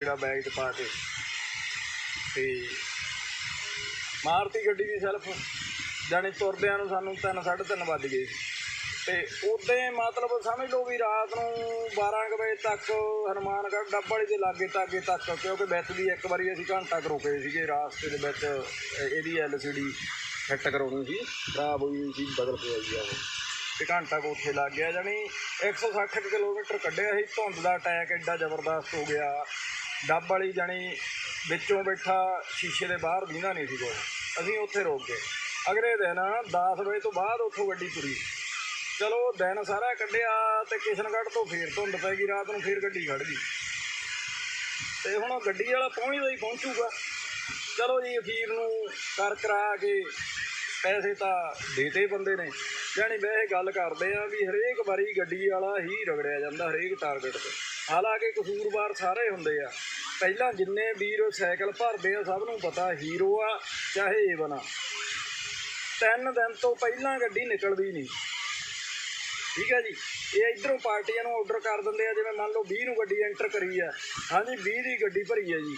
ਜਿਹੜਾ ਬੈਗ 'ਚ ਪਾ ਕੇ। ਤੇ ਮਾਰਤੀ ਗੱਡੀ ਦੀ ਸੈਲਫ ਜਾਣੀ ਤੁਰਦਿਆਂ ਨੂੰ ਸਾਨੂੰ 3 3:30 ਵੱਜ ਗਏ। ਸੀ ਤੇ ਉਦੋਂ ਮਤਲਬ ਸਮਝ ਲਓ ਵੀ ਰਾਤ ਨੂੰ 12 ਕੁ ਵਜੇ ਤੱਕ ਹਨੂਮਾਨਗੜ੍ਹ ਡੱਬ ਵਾਲੀ ਦੇ ਲਾਗੇ ਤਾਗੇ ਤੱਕ ਕਿਉਂਕਿ ਵਿੱਚ ਦੀ ਇੱਕ ਵਾਰੀ ਅਸੀਂ ਘੰਟਾ ਕੁ ਰੁਕੇ ਸੀਗੇ ਰਾਸਤੇ ਦੇ ਵਿੱਚ ਅ, ਇਹਦੀ ਐਲਸੀਡੀ ਫਿੱਟ ਕਰਾਉਣੀ ਸੀ। ਖਰਾਬ ਹੋਈ ਹੋਈ ਸੀ ਬਦਲ ਪਿਆ ਜੀ ਉਹ। ਤੇ ਘੰਟਾ ਕੁ ਉੱਥੇ ਲੱਗ ਗਿਆ ਜਾਣੀ 160 ਕੁ ਕਿਲੋਮੀਟਰ ਕੱਢਿਆ ਸੀ। ਧੁੰਦ ਦਾ ਅਟੈਕ ਐਡਾ ਜ਼ਬਰਦਸਤ ਹੋ ਗਿਆ। ਡੱਬ ਵਾਲੀ ਜਾਣੀ ਵਿੱਚੋਂ ਬੈਠਾ ਸ਼ੀਸ਼ੇ ਦੇ ਬਾਹਰ ਦੀਂਦਾ ਨਹੀਂ ਸੀ ਕੋਈ। ਅਸੀਂ ਉੱਥੇ ਰੋਕ ਗਏ। ਅਗਲੇ ਦਿਨ 10 ਵਜੇ ਤੋਂ ਬਾਅਦ ਉੱਥੋਂ ਗੱਡੀ ਤੁਰੀ। ਚਲੋ ਦਿਨ ਸਾਰਾ ਕੱਢਿਆ ਤੇ ਕਿਸ਼ਨਗੜ੍ਹ ਤੋਂ ਫੇਰ ਧੁੰਦ ਪੈ ਗਈ, ਰਾਤ ਨੂੰ ਫੇਰ ਗੱਡੀ ਖੜ ਗਈ। ਤੇ ਹੁਣ ਗੱਡੀ ਵਾਲਾ ਪਹੁੰਚਦਾ ਹੀ ਪਹੁੰਚੂਗਾ। ਚਲੋ ਜੀ, ਅਖੀਰ ਨੂੰ ਕਰ ਕਰਾ ਕੇ ਪੈਸੇ ਤਾਂ ਦੇਤੇ ਬੰਦੇ ਨੇ। ਜਾਣੀ ਵੈਸੇ ਗੱਲ ਕਰਦੇ ਆ ਵੀ ਹਰੇਕ ਵਾਰੀ ਗੱਡੀ ਵਾਲਾ ਹੀ ਰਗੜਿਆ ਜਾਂਦਾ, ਹਰੇਕ ਟਾਰਗੇਟ ਤੇ। ਹਾਲਾਂਕਿ ਕਸੂਰਵਾਰ ਸਾਰੇ ਹੁੰਦੇ ਆ। ਪਹਿਲਾਂ ਜਿੰਨੇ ਵੀਰ ਸਾਈਕਲ ਭਰਦੇ ਆ, ਸਭ ਨੂੰ ਪਤਾ ਹੀਰੋ ਆ, ਚਾਹੇ ਏਵਨ ਆ ਤਿੰਨ ਦਿਨ ਤੋਂ ਪਹਿਲਾਂ ਗੱਡੀ ਨਿਕਲਦੀ ਨਹੀਂ। ਠੀਕ ਹੈ ਜੀ? ਇਹ ਇਧਰੋਂ ਪਾਰਟੀਆਂ ਨੂੰ ਆਰਡਰ ਕਰ ਦਿੰਦੇ ਆ, ਜਿਵੇਂ ਮੰਨ ਲਓ 20 ਨੂੰ ਗੱਡੀ ਐਂਟਰ ਕਰੀ ਆ। ਹਾਂਜੀ 20 ਦੀ ਗੱਡੀ ਭਰੀ ਆ ਜੀ।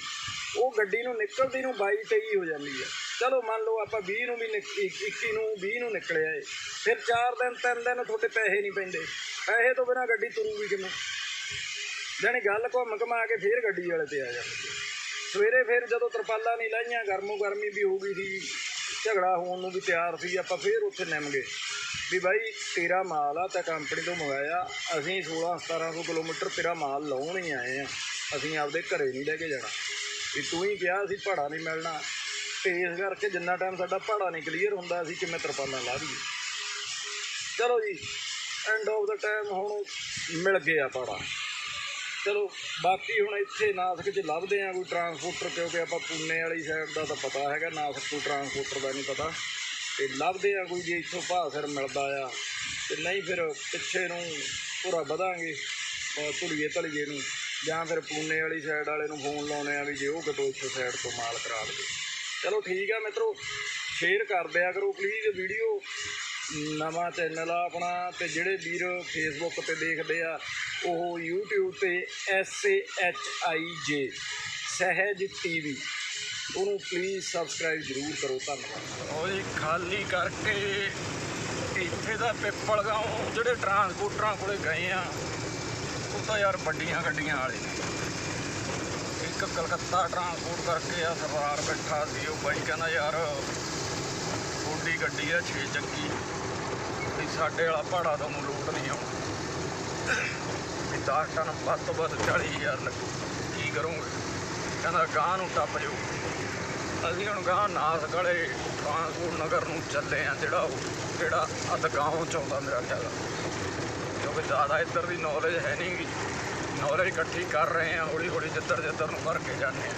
ਉਹ ਗੱਡੀ ਨੂੰ ਨਿਕਲਦੀ ਨੂੰ 22 23 ਹੋ ਜਾਂਦੀ ਆ। ਚਲੋ ਮੰਨ ਲਓ ਆਪਾਂ 20 ਨੂੰ ਵੀ ਨਿਕ- ਇੱਕ- 21 ਨੂੰ 20 ਨੂੰ ਨਿਕਲਿਆ ਏ ਫਿਰ 4 ਦਿਨ 3 ਦਿਨ ਤੁਹਾਡੇ ਪੈਸੇ ਨਹੀਂ ਪੈਂਦੇ। ਪੈਸੇ ਤੋਂ ਬਿਨਾ ਗੱਡੀ ਤੁਰੂਗੀ ਕਿਵੇਂ? ਜਾਣੀ ਗੱਲ ਘੁੰਮ ਘਮਾ ਕੇ ਫੇਰ ਗੱਡੀ ਵਾਲੇ ਤੇ ਆ ਜਾਂਦੀ ਸਵੇਰੇ ਫਿਰ ਜਦੋਂ ਤਰਪਾਲਾਂ ਨਹੀਂ ਲਾਈਆਂ, ਗਰਮੋ ਗਰਮੀ ਵੀ ਹੋ ਗਈ ਸੀ, ਝਗੜਾ ਹੋਣ ਨੂੰ ਵੀ ਤਿਆਰ ਸੀ, ਆਪਾਂ ਫੇਰ ਉੱਥੇ ਨਿਮ ਗਏ। ਵੀ ਬਾਈ, ਤੇਰਾ ਮਾਲ ਆ, ਤਾਂ ਕੰਪਨੀ ਤੋਂ ਮੰਗਾਇਆ। ਅਸੀਂ 16 1700 ਕਿਲੋਮੀਟਰ ਤੇਰਾ ਮਾਲ ਲਾਉਣ ਹੀ ਆਏ ਆ। ਅਸੀਂ ਆਪਦੇ ਘਰੇ ਨਹੀਂ ਲੈ ਕੇ ਜਾਣਾ। ਵੀ ਤੂੰ ਹੀ ਕਿਹਾ ਸੀ ਭਾੜਾ ਨਹੀਂ ਮਿਲਣਾ। ਤੇ ਇਸ ਕਰਕੇ ਜਿੰਨਾ ਟਾਈਮ ਸਾਡਾ ਭਾੜਾ ਨਹੀਂ ਕਲੀਅਰ ਹੁੰਦਾ, ਅਸੀਂ ਕਿਵੇਂ ਤਰਪਾਲਾਂ ਲਾ ਦਈਏ। ਚਲੋ ਜੀ ਐਂਡ ਆਫ ਦਾ ਟਾਈਮ ਹੁਣ ਮਿਲ ਗਿਆ ਭਾੜਾ। ਚਲੋ, ਬਾਕੀ ਹੁਣ ਇੱਥੇ ਨਾਸਕ 'ਚ ਲੱਭਦੇ ਆ ਕੋਈ ਟਰਾਂਸਪੋਰਟਰ ਕਿਉਂਕਿ ਆਪਾਂ ਪੂਨੇ ਵਾਲੀ ਸਾਈਡ ਦਾ ਤਾਂ ਪਤਾ ਹੈਗਾ, ਨਾਸਕ ਕੋਈ ਟਰਾਂਸਪੋਰਟਰ ਦਾ ਨਹੀਂ ਪਤਾ। ਤੇ ਲੱਭਦੇ ਆ ਕੋਈ ਜੇ ਇੱਥੋਂ ਭਾਅ ਫਿਰ ਮਿਲਦਾ ਆ, ਤੇ ਨਹੀਂ ਫਿਰ ਪਿੱਛੇ ਨੂੰ ਪੂਰਾ ਵਧਾਂਗੇ ਧੁਲੀਏ ਧਲੀਏ ਨੂੰ, ਜਾਂ ਫਿਰ ਪੂਨੇ ਵਾਲੀ ਸਾਈਡ ਵਾਲੇ ਨੂੰ ਫੋਨ ਲਾਉਣੇ ਆ ਵੀ ਜੇ ਉਹ ਕਿਤੋਂ ਇੱਥੋਂ ਸਾਈਡ ਤੋਂ ਮਾਲ ਕਰਾ ਦੇਵੇ ਚਲੋ ਠੀਕ ਆ ਮਿੱਤਰੋ ਸ਼ੇਅਰ ਕਰ ਦਿਆ ਕਰੋ ਪਲੀਜ਼ ਵੀਡੀਓ ਨਵਾਂ ਚੈਨਲ ਆ ਆਪਣਾ ਤੇ ਜਿਹੜੇ ਵੀਰ ਫੇਸਬੁੱਕ ਤੇ ਦੇਖਦੇ ਆ, ਉਹ YouTube ਤੇ S A H I J, Sahaj TV ਉਹਨੂੰ ਪਲੀਜ਼ ਸਬਸਕ੍ਰਾਈਬ ਜ਼ਰੂਰ ਕਰੋ, ਧੰਨਵਾਦ। ਉਹ ਜੀ ਖਾਲੀ ਕਰਕੇ ਇੱਥੇ ਦਾ ਪਿੱਪਲ ਗਾਉਂ ਜਿਹੜੇ ਟਰਾਂਸਪੋਰਟਰਾਂ ਕੋਲੇ ਗਏ ਆ, ਉਹ ਤਾਂ ਯਾਰ ਵੱਡੀਆਂ ਗੱਡੀਆਂ ਵਾਲੇ। ਨੇ ਇੱਕ ਕਲਕੱਤਾ ਟਰਾਂਸਪੋਰਟ ਕਰਕੇ ਆ, ਸਰਦਾਰ ਬੈਠਾ ਸੀ, ਉਹ ਬਾਈ ਕਹਿੰਦਾ, ਯਾਰ ਛੋਟੀ ਗੱਡੀ ਆ 6 ਚੱਕੀ ਵੀ ਸਾਡੇ ਵਾਲਾ ਭਾੜਾ ਤੁਹਾਨੂੰ ਲੋਟ ਨਹੀਂ ਆਉਣਾ ਵੀ 10 ਟਨ ਵੱਧ ਤੋਂ ਵੱਧ 40000 ਲੱਗੂ। ਕੀ ਕਰੋਗੇ? ਕਹਿੰਦਾ ਗਾਂ ਨੂੰ ਟੱਪ ਜਾਊ ਅਸੀਂ ਹੁਣ ਗਾਂ ਨਾਸ ਗਲੇ ਟਰਾਂਸਪੋਰਟ ਨਗਰ ਨੂੰ ਚੱਲੇ ਆ, ਜਿਹੜਾ ਉਹ ਜਿਹੜਾ ਅੱਧ ਗਾਂਵ ਚ ਆਉਂਦਾ ਮੇਰਾ ਖਿਆਲ ਕਿਉਂਕਿ ਜ਼ਿਆਦਾ ਇੱਧਰ ਦੀ ਨੌਲੇਜ ਹੈ ਨਹੀਂ ਗੀ। ਨੌਲੇਜ ਇਕੱਠੀ ਕਰ ਰਹੇ ਆ ਹੌਲੀ ਹੌਲੀ ਜਿੱਧਰ ਜਿੱਧਰ ਨੂੰ ਭਰ ਕੇ ਜਾਂਦੇ ਆ।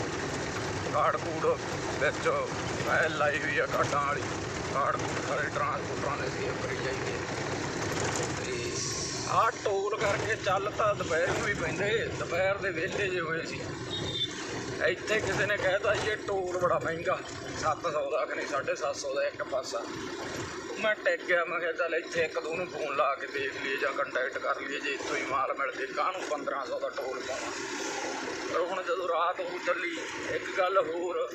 ਕਾਰਡ ਕੂਡ ਵਿੱਚ ਫਾਈਲ ਲਾਈ ਹੋਈ ਆ ਕਾਰਡਾਂ ਵਾਲੀ। ਕਾਰਡ ਸਾਰੇ ਟਰਾਂਸਪੋਰਟਰਾਂ ਦੇ ਸੇਵ ਕਰੀ ਜਾਈਦੇ ਆ। ਤੇ ਆਹ ਟੋਲ ਕਰਕੇ ਚੱਲ ਤਾਂ ਦੁਪਹਿਰ ਨੂੰ ਵੀ ਪੈਂਦੇ, ਦੁਪਹਿਰ ਦੇ ਵਿਹਲੇ ਜੇ ਹੋਏ ਸੀ ਇੱਥੇ ਕਿਸੇ ਨੇ ਕਹਿਤਾ ਇਹ ਟੋਲ ਬੜਾ ਮਹਿੰਗਾ 700 ਦਾ ਕਿ ਨਹੀਂ 750 ਦਾ ਇੱਕ ਪਾਸਾ ਮੈਂ ਟਿਕ ਗਿਆ, ਮੈਂ ਕਿਹਾ ਚੱਲ ਇੱਥੇ ਇੱਕ ਦੋ ਨੂੰ ਫੋਨ ਲਾ ਕੇ ਦੇਖ ਲਈਏ ਜਾਂ ਕੰਟੈਕਟ ਕਰ ਲਈਏ ਜੇ ਇੱਥੋਂ ਹੀ ਮਾਲ ਮਿਲ ਜੇ ਕਾਹਨੂੰ 1500 ਦਾ ਟੋਲ ਪਾਉਣਾ? ਪਰ ਹੁਣ ਜਦੋਂ ਰਾਤ ਹੋ ਚੱਲੀ, ਇੱਕ ਗੱਲ ਹੋਰ,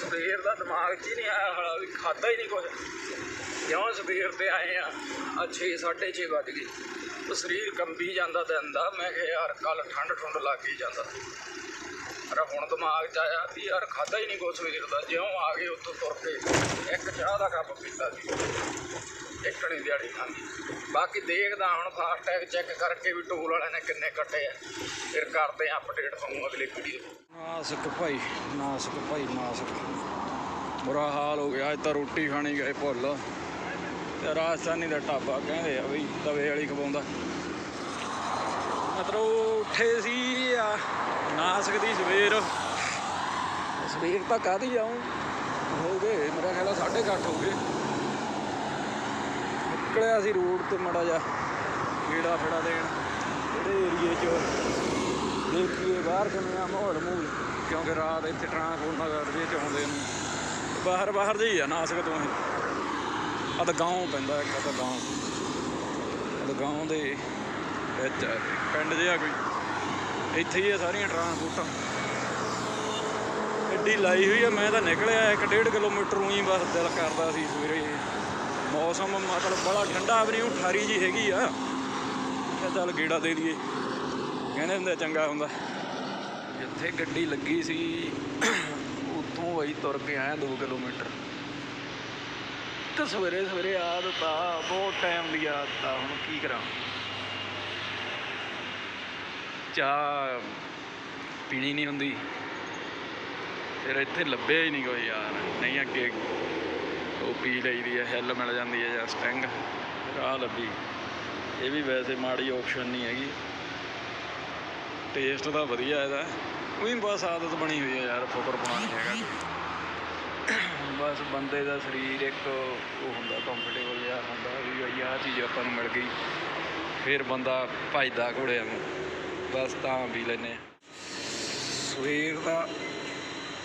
ਸਵੇਰ ਦਾ ਦਿਮਾਗ 'ਚ ਹੀ ਨਹੀਂ ਆਇਆ ਹਾਲਾ ਵੀ ਖਾਦਾ ਹੀ ਨਹੀਂ ਕੁਝ ਜਿਉਂ ਸਵੇਰ ਤੇ ਆਏ ਆ? ਆ 6 6:30 ਵੱਜ ਗਏ। ਸਰੀਰ ਕੰਬੀ ਜਾਂਦਾ ਦਿਨ ਦਾ ਮੈਂ ਕਿਹਾ ਯਾਰ ਕੱਲ ਠੰਡ ਠੁੰਡ ਲੱਗ ਹੀ ਜਾਂਦਾ। ਪਰ ਹੁਣ ਦਿਮਾਗ 'ਚ ਆਇਆ ਵੀ ਯਾਰ ਖਾਦਾ ਹੀ ਨਹੀਂ ਕੁਛ ਸਵੇਰ ਦਾ ਜਿਉਂ ਆ ਗਏ ਉੱਥੋਂ ਤੁਰ ਕੇ। ਇੱਕ ਚਾਹ ਦਾ ਕੱਪ ਪੀਤਾ ਸੀ। ਇੱਕ ਨਹੀਂ ਦਿਹਾੜੀ ਖਾਂਦੀ। ਬਾਕੀ ਦੇਖਦਾ ਹੁਣ ਫਾਸਟੈਗ ਚੈੱਕ ਕਰਕੇ ਵੀ ਟੋਲ ਵਾਲਿਆਂ ਨੇ ਕਿੰਨੇ ਕੱਟੇ ਆ। ਫਿਰ ਕਰਦੇ ਆ ਅਪਡੇਟ ਤੁਹਾਨੂੰ ਅਗਲੀ ਵੀਡੀਓ ਨਾਸਕ ਭਾਈ ਨਾਸਕ ਭਾਈ, ਨਾਸਕ। ਬੁਰਾ ਹਾਲ ਹੋ ਗਿਆ, ਅੱਜ ਤਾਂ ਰੋਟੀ ਖਾਣੀ ਗਏ ਭੁੱਲ। ਤੇ ਰਾਜਸਥਾਨੀ ਦਾ ਢਾਬਾ ਕਹਿੰਦੇ ਆ ਬਈ ਤਵੇ ਵਾਲੀ ਖਵਾਉਂਦਾ। ਮਤਲਬ ਉੱਠੇ ਸੀ, ਆ ਨਾਸਕ ਦੀ ਸਵੇਰ। ਸਵੇਰ ਤਾਂ ਕਾਹਦੀ ਜਾਉਂ ਹੋ ਗਏ, ਮੇਰਾ ਖਿਆਲ ਆ ਸਾਢੇ ਕੁ ਅੱਠ ਹੋ ਗਏ। ਨਿਕਲਿਆ ਸੀ ਰੋਡ ਤੇ ਮੜਾ ਜਾ ਕੀੜਾ ਫੜਾ ਦੇਣ। ਜਿਹੜੇ ਏਰੀਏ 'ਚ ਦੇਖੀਏ, ਬਾਹਰ ਕਿਵੇਂ ਆ ਮਾਹੌਲ ਮੂਲ ਕਿਉਂਕਿ ਰਾਤ ਇੱਥੇ ਟਰਾਂਸਪੋਰਟ ਨਗਰ ਦੇ ਚ ਆਉਂਦੇ ਨੂੰ। ਬਾਹਰ ਬਾਹਰ ਦੇ ਹੀ ਆ, ਨਾਸਕ ਤੋਂ ਇਹ। ਅਦ ਗਾਉਂ ਪੈਂਦਾ, ਇੱਕ ਤਾਂ ਗਾਉਂ। ਅਦ ਗਾਉਂ ਦੇ ਵਿੱਚ ਆ ਪਿੰਡ ਜਿਹਾ ਕੋਈ। ਇੱਥੇ ਹੀ ਆ ਸਾਰੀਆਂ ਟਰਾਂਸਪੋਰਟਾਂ ਗੱਡੀ ਲਾਈ ਹੋਈ ਆ, ਮੈਂ ਤਾਂ ਨਿਕਲਿਆ 1.5 ਕਿਲੋਮੀਟਰ ਉਹੀ ਬਸ ਦਿਲ ਕਰਦਾ ਸੀ ਸਵੇਰੇ। ਮੌਸਮ ਮਤਲਬ ਬੜਾ ਠੰਡਾ ਵੀ ਨਹੀਂ ਉਹ ਠਾਰੀ ਜੀ ਹੈਗੀ ਆ। ਕਿਹਾ ਚੱਲ ਗੇੜਾ ਦੇ ਦਈਏ। ਕਹਿੰਦੇ ਹੁੰਦੇ ਚੰਗਾ ਹੁੰਦਾ। ਜਿੱਥੇ ਗੱਡੀ ਲੱਗੀ ਸੀ, ਉੱਥੋਂ ਵਈ ਤੁਰ ਕੇ ਆਇਆ 2 ਕਿਲੋਮੀਟਰ। ਤੇ ਸਵੇਰੇ ਸਵੇਰੇ ਆਦਤ ਆ ਬਹੁਤ ਟਾਈਮ ਦੀ ਆਦਤ ਆ ਹੁਣ ਕੀ ਕਰਾਂ। ਚਾਹ ਪੀਣੀ ਨਹੀਂ ਹੁੰਦੀ। ਫਿਰ ਇੱਥੇ ਲੱਭਿਆ ਹੀ ਨਹੀਂ ਕੋਈ ਯਾਰ। ਨਹੀਂ ਅੱਗੇ ਉਹ ਪੀ ਲਈਦੀ ਹੈ ਹਿੱਲ ਮਿਲ ਜਾਂਦੀ ਹੈ ਜਾਂ ਸਟਿੰਗ। ਰਾਹ ਲੱਭੀ। ਇਹ ਵੀ ਵੈਸੇ ਮਾੜੀ ਆਪਸ਼ਨ ਨਹੀਂ ਹੈਗੀ। ਟੇਸਟ ਤਾਂ ਵਧੀਆ ਇਹਦਾ। ਉਹੀ ਬਸ ਆਦਤ ਬਣੀ ਹੋਈ ਹੈ ਯਾਰ, ਫੁਕਰ ਬਣਾ ਹੈਗਾ ਬਸ ਬੰਦੇ ਦਾ ਸਰੀਰ ਇੱਕ ਉਹ ਹੁੰਦਾ ਕੰਫਰਟੇਬਲ ਜਿਹਾ ਹੁੰਦਾ ਵੀ ਬਈ ਆਹ ਚੀਜ਼ ਆਪਾਂ ਨੂੰ ਮਿਲ ਗਈ। ਫਿਰ ਬੰਦਾ ਭੱਜਦਾ ਘੋੜਿਆਂ ਨੂੰ। ਬਸ ਤਾਂ ਪੀ ਲੈਨੇ ਸਵੇਰ ਦਾ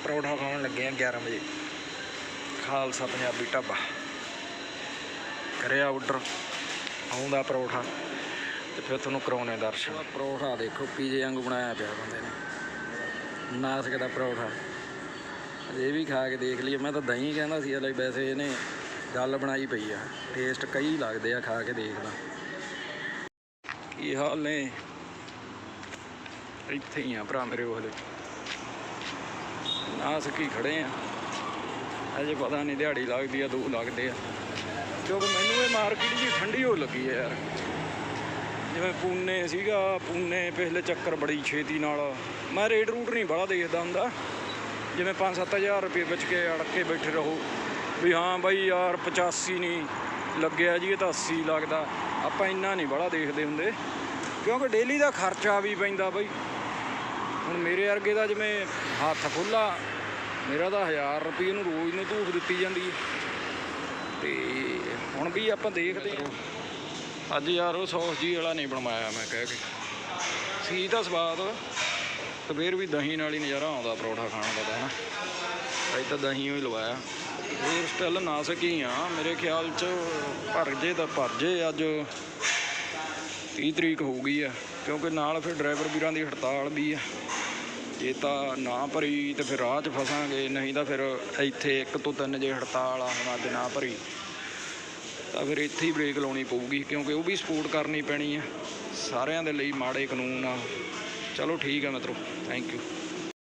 ਪਰੌਠਾ ਖਾਣ ਲੱਗੇ ਆ 11 ਵਜੇ। ਖਾਲਸਾ ਪੰਜਾਬੀ ਢਾਬਾ। ਕਰਿਆ ਆਰਡਰ ਆਉਂਦਾ ਪਰੌਠਾ ਤੇ ਫਿਰ ਤੁਹਾਨੂੰ ਕਰਾਉਣੇ ਦਰਸ਼ਨ। ਪਰੌਠਾ ਦੇਖੋ ਪੀਜੇ ਵਾਂਗੂ ਬਣਾਇਆ ਪਿਆ ਬੰਦੇ ਨੇ। ਨਾਸਕ ਦਾ ਪਰੌਠਾ। ਇਹ ਵੀ ਖਾ ਕੇ ਦੇਖ ਲਈਏ। ਮੈਂ ਤਾਂ ਦਹੀਂ ਕਹਿੰਦਾ ਸੀ ਹਲੇ ਵੈਸੇ ਇਹਨੇ ਗੱਲ ਬਣਾਈ ਪਈ ਆ। ਟੇਸਟ ਕਈ ਲੱਗਦੇ ਆ ਖਾ ਕੇ ਦੇਖਦਾ ਕੀ ਹਾਲ ਨੇ? ਇੱਥੇ ਹੀ ਆ ਭਰਾ ਮੇਰੇ ਉਹ ਹਲੇ ਨਾਸਕ ਹੀ ਖੜੇ ਆ। ਅਜੇ ਪਤਾ ਨਹੀਂ ਦਿਹਾੜੀ ਲੱਗਦੀ ਆ, ਦੋ ਲੱਗਦੇ ਆ। ਕਿਉਂਕਿ ਮੈਨੂੰ ਇਹ ਮਾਰਕੀਟ ਜੀ ਠੰਡੀ ਹੋ ਲੱਗੀ ਆ ਯਾਰ। ਜਿਵੇਂ ਪੂਨੇ ਸੀਗਾ, ਪੂਨੇ ਪਿਛਲੇ ਚੱਕਰ ਬੜੀ ਛੇਤੀ ਨਾਲ। ਮੈਂ ਰੇਟ ਰੂਟ ਨਹੀਂ ਬੜਾ ਦੇਖਦਾ ਹੁੰਦਾ। ਜਿਵੇਂ 5-7000 ਰੁਪਏ ਵਿੱਚ ਕੇ ਅੜ ਕੇ ਬੈਠੇ ਰਹੋ। ਵੀ ਹਾਂ ਬਾਈ ਯਾਰ 85 ਨਹੀਂ ਲੱਗਿਆ ਜੀ, ਇਹ ਤਾਂ 80 ਲੱਗਦਾ। ਆਪਾਂ ਇੰਨਾ ਨਹੀਂ ਬੜਾ ਦੇਖਦੇ ਹੁੰਦੇ। ਕਿਉਂਕਿ ਡੇਲੀ ਦਾ ਖਰਚਾ ਵੀ ਪੈਂਦਾ ਬਾਈ। ਹੁਣ ਮੇਰੇ ਵਰਗੇ ਦਾ ਜਿਵੇਂ ਹੱਥ ਖੁੱਲਾ ਮੇਰਾ ਤਾਂ 1000 ਰੁਪਏ ਨੂੰ ਰੋਜ਼ ਨੂੰ ਧੂਫ ਦਿੱਤੀ ਜਾਂਦੀ ਹੈ। ਤੇ ਹੁਣ ਵੀ ਆਪਾਂ ਦੇਖਦੇ ਹਾਂ। ਅੱਜ ਯਾਰ ਉਹ ਸੌਸ ਜੀ ਵਾਲਾ ਨਹੀਂ ਬਣਵਾਇਆ ਮੈਂ ਕਹਿ ਕੇ। ਸੀ ਤਾਂ ਸਵਾਦ, ਤੇ ਫਿਰ ਵੀ ਦਹੀਂ ਨਾਲ ਹੀ ਨਜ਼ਾਰਾ ਆਉਂਦਾ ਪਰੌਠਾ ਖਾਣ ਦਾ ਤਾਂ ਹਨਾ। ਅੱਜ ਤਾਂ ਦਹੀਂ ਹੀ ਲਵਾਇਆ। ਹੋਰ ਸਟਿਲ ਨਾ ਸਕੀ ਆ, ਮੇਰੇ ਖਿਆਲ ਚ ਭਰ ਜੇ ਤਾਂ ਭਰ ਜੇ ਅੱਜ। 30 ਤਰੀਕ ਹੋ ਗਈ ਆ, ਕਿਉਂਕਿ ਨਾਲ ਫਿਰ ਡਰਾਈਵਰ ਵੀਰਾਂ ਦੀ ਹੜਤਾਲ ਵੀ ਆ। ਜੇ ਤਾਂ ਨਾ ਭਰੀ ਤੇ ਫਿਰ ਰਾਹ 'ਚ ਫਸਾਂਗੇ, ਨਹੀਂ ਤਾਂ ਫਿਰ ਇੱਥੇ ਇੱਕ ਤੋਂ ਤਿੰਨ ਜੇ ਹੜਤਾਲ ਆ ਹੁਣ ਅੱਜ ਨਾ ਭਰੀ। ਤਾਂ ਫਿਰ ਇੱਥੇ ਹੀ ਬ੍ਰੇਕ ਲਾਉਣੀ ਪਊਗੀ, ਕਿਉਂਕਿ ਉਹ ਵੀ ਸਪੋਰਟ ਕਰਨੀ ਪੈਣੀ ਆ। ਸਾਰਿਆਂ ਦੇ ਲਈ ਮਾੜੇ ਕਾਨੂੰਨ ਆ। ਚਲੋ ਠੀਕ ਆ ਮਿੱਤਰੋ ਥੈਂਕ ਯੂ